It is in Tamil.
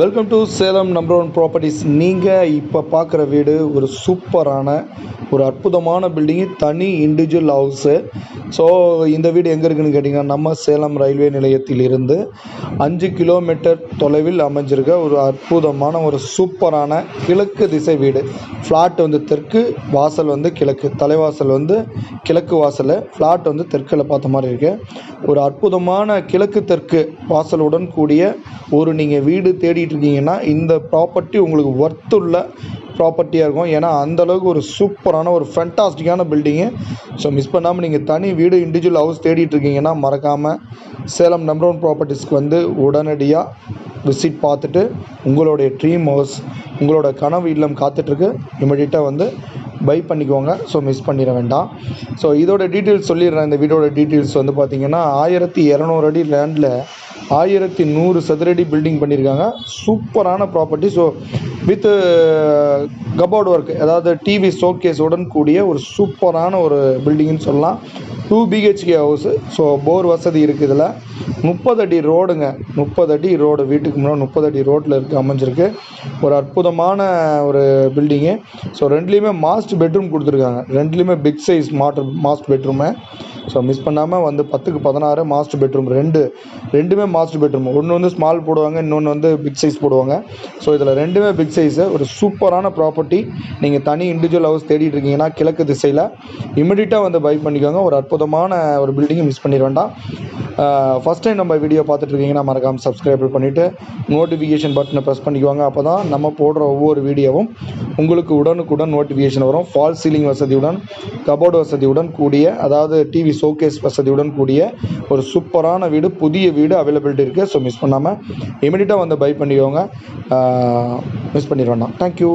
Welcome to Salem number one properties நீங்கள் இப்போ பார்க்குற வீடு ஒரு சூப்பரான ஒரு அற்புதமான பில்டிங்கு தனி இண்டிவிஜுவல் ஹவுஸு ஸோ இந்த வீடு எங்கே இருக்குன்னு கேட்டிங்கன்னா நம்ம சேலம் ரயில்வே நிலையத்தில் இருந்து அஞ்சு கிலோமீட்டர் தொலைவில் அமைஞ்சிருக்க ஒரு அற்புதமான ஒரு சூப்பரான கிழக்கு திசை வீடு. ஃப்ளாட் வந்து தெற்கு வாசல் வந்து கிழக்கு. தலைவாசல் வந்து கிழக்கு வாசல். ஃப்ளாட் வந்து தெற்கில் பார்த்த மாதிரி இருக்குது ஒரு அற்புதமான கிழக்கு தெற்கு வாசலுடன் கூடிய ஒரு நீங்கள் வீடு தேடிட்டு இருக்கீங்கன்னா இந்த ப்ராப்பர்ட்டி உங்களுக்கு ஒர்த்துள்ள ப்ராப்பர்ட்டியாக இருக்கும். ஏன்னா அந்தளவுக்கு ஒரு சூப்பரான ஒரு ஃபென்டாஸ்டிக்கான பில்டிங்கு ஸோ மிஸ் பண்ணாமல் நீங்கள் தனி வீடு இண்டிவிஜுவல் ஹவுஸ் தேடிட்டு இருக்கீங்கன்னா மறக்காமல் சேலம் நம்பர் ஒன் ப்ராப்பர்ட்டிஸ்க்கு வந்து உடனடியாக விசிட் பார்த்துட்டு உங்களுடைய ட்ரீம் ஹவுஸ் உங்களோட கனவு இல்லம் காத்துட்ருக்கு இமிடியட்டாக வந்து பை பண்ணிக்கோங்க. ஸோ மிஸ் பண்ணிட வேண்டாம். ஸோ இதோட டீட்டெயில்ஸ் சொல்லிடுறேன். இந்த வீடோட டீட்டெயில்ஸ் வந்து பார்த்தீங்கன்னா ஆயிரத்தி இரநூறு அடி லேண்டில் ஆயிரத்தி நூறு சதுரடி பில்டிங் பண்ணியிருக்காங்க சூப்பரான property so with cupboard work அதாவது டிவி ஷோகேஸ் உடன் கூடிய ஒரு சூப்பரான ஒரு பில்டிங்னு சொல்லலாம். Two BHK house so bore வசதி இருக்குது இதில். முப்பது அடி ரோடுங்க. முப்பது அடி ரோடு வீட்டுக்கு முன்னாடி முப்பது அடி ரோட்டில் இருக்குது அமைஞ்சிருக்கு. ஒரு அற்புதமான ஒரு பில்டிங்கு ஸோ ரெண்டுலேயுமே மாஸ்ட் பெட்ரூம் கொடுத்துருக்காங்க. ரெண்டுலேயுமே big size matter master bedroom so miss பண்ணாமல் வந்து பத்துக்கு பதினாறு மாஸ்டர் பெட்ரூம் ரெண்டு. ரெண்டுமே மாஸ்டர் பெட்ரூம் ஒன்று வந்து ஸ்மால் போடுவாங்க இன்னொன்று வந்து பிக் சைஸ் போடுவாங்க. ஸோ இதில் ரெண்டுமே பிக் சைஸு ஒரு சூப்பரான ப்ராப்பர்ட்டி நீங்கள் தனி இண்டிவிஜுவல் ஹவுஸ் தேடிட்டு இருக்கீங்கன்னா கிழக்கு திசையில் இமிடியட்டாக வந்து பை பண்ணிக்கோங்க. ஒரு அற்புதமான ஒரு பில்டிங்கை மிஸ் பண்ணிட வேண்டாம். ஃபஸ்ட் டைம் நம்ம வீடியோ பார்த்துட்டு இருக்கீங்கன்னா மறக்காமல் சப்ஸ்கிரைப் பண்ணிவிட்டு நோட்டிஃபிகேஷன் பட்டனை ப்ரெஸ் பண்ணிக்குவாங்க அப்போ தான் நம்ம போடுற ஒவ்வொரு வீடியோவும் உங்களுக்கு உடனுக்குடன் நோட்டிஃபிகேஷன் வரும். ஃபால் சீலிங் வசதியுடன் கபோர்டு வசதியுடன் கூடிய அதாவது டிவி ஷோகேஸ் வசதியுடன் கூடிய ஒரு சூப்பரான வீடு புதிய வீடு அவைலபிலிட்டி இருக்குது ஸோ மிஸ் பண்ணாமல் இமீடியட்டாக வந்து பை பண்ணிக்கோங்க. Miss பண்ணிடுவேண்ணா thank you